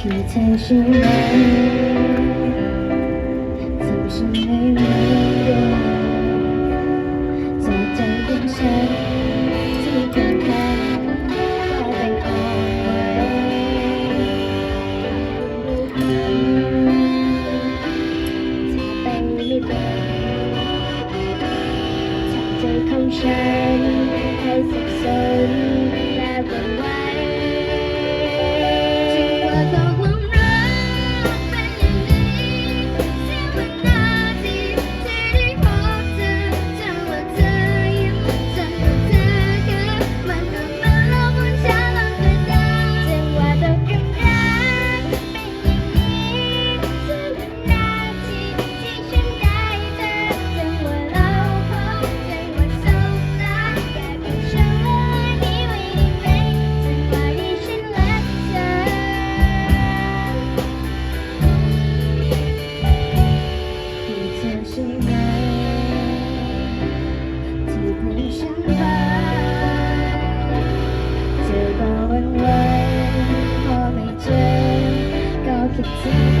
คือเธอช่ไหมทำฉันให้รู้จากใจของฉันที่เป็นค่กเป็นออกถ้าเป็นไม่เป็นจากใจของฉันให้สับสนและวน ใช่ไหมที่ฉันไปเธอก็วันไว้พอไม่เจอก็คิดถึง